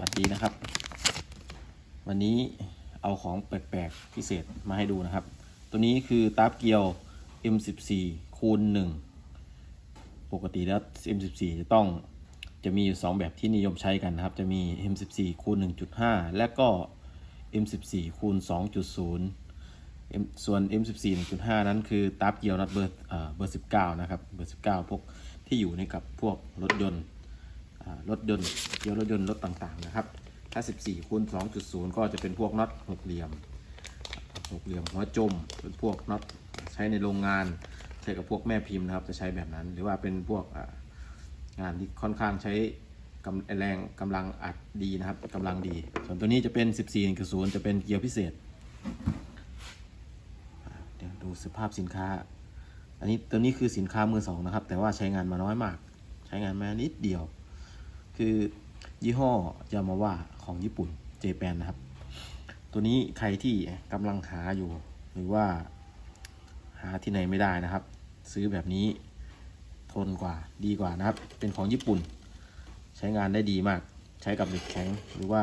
วัสดีนะครับ วันนี้เอาของแปลกๆพิเศษมาให้ดูนะครับ ตัวนี้คือตาร์เกียว M14 คูณ1ปกติแล้ว M14 จะต้องจะมีอยู่ 2 แบบที่นิยมใช้กันนะครับ จะมี M14 คูณ1.5 และก็ M14 คูณ2.0 ส่วน M14 1.5 นั้นคือตาร์เกียวนัดเบอร์เอ่อเบอร์ 19 นะครับ เบอร์ 19 พวกที่อยู่ในกับพวกรถยนต์ รถยนต์เกียวรถยนต์รถต่างๆนะครับ ถ้า 14คูณ2.0 ก็จะเป็นพวกน็อตหกเหลี่ยมหกเหลี่ยมหัวจมเป็นพวกน็อตใช้ในโรงงานใช้กับพวกแม่พิมพ์นะครับ จะใช้แบบนั้น หรือว่าเป็นพวกงานที่ค่อนข้างใช้กำแรงกำลังอัดดีนะครับกำลังดี ส่วนตัวนี้จะเป็น 14.0จะเป็นเกียร์พิเศษเดี๋ยวดูสภาพสินค้า อันนี้ตัวนี้คือสินค้ามือสองนะครับ แต่ว่าใช้งานมาน้อยมาก ใช้งานมานิดเดียว คือยี่ห้อยามาว่าของญี่ปุ่นเจแปนนะครับ ตัวนี้ใครที่กำลังหาอยู่ หรือว่าหาที่ไหนไม่ได้นะครับ ซื้อแบบนี้ทนกว่าดีกว่านะครับ เป็นของญี่ปุ่น ใช้งานได้ดีมาก ใช้กับเหล็กแข็งหรือว่า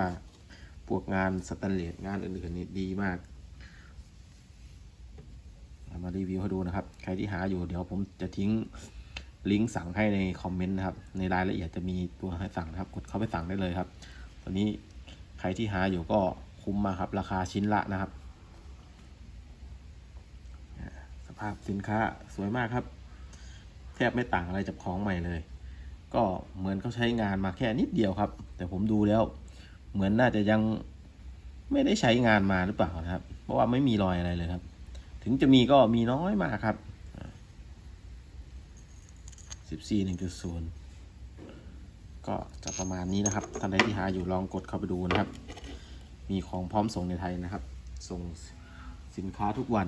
พวกงานสแตนเลสงานอื่นๆนี่ดีมากมารีวิวให้ดูนะครับ ใครที่หาอยู่เดี๋ยวผมจะทิ้ง ลิงก์สั่งให้ในคอมเมนต์นะครับ ในรายละเอียดจะมีตัวให้สั่งนะครับ กดเข้าไปสั่งได้เลยครับ ตอนนี้ใครที่หาอยู่ก็คุ้มมาครับ ราคาชิ้นละนะครับ สภาพสินค้าสวยมากครับ แทบไม่ต่างอะไรจากของใหม่เลย ก็เหมือนเขาใช้งานมาแค่นิดเดียวครับ แต่ผมดูแล้ว เหมือนน่าจะยังไม่ได้ใช้งานมาหรือเปล่านะครับ เพราะว่าไม่มีรอยอะไรเลยครับ ถึงจะมีก็มีน้อยมากครับ 14 1.0 ก็จะประมาณนี้นะครับ ท่านใดที่หาอยู่ลองกดเข้าไปดูนะครับ มีของพร้อมส่งในไทยนะครับ ส่งสินค้าทุกวัน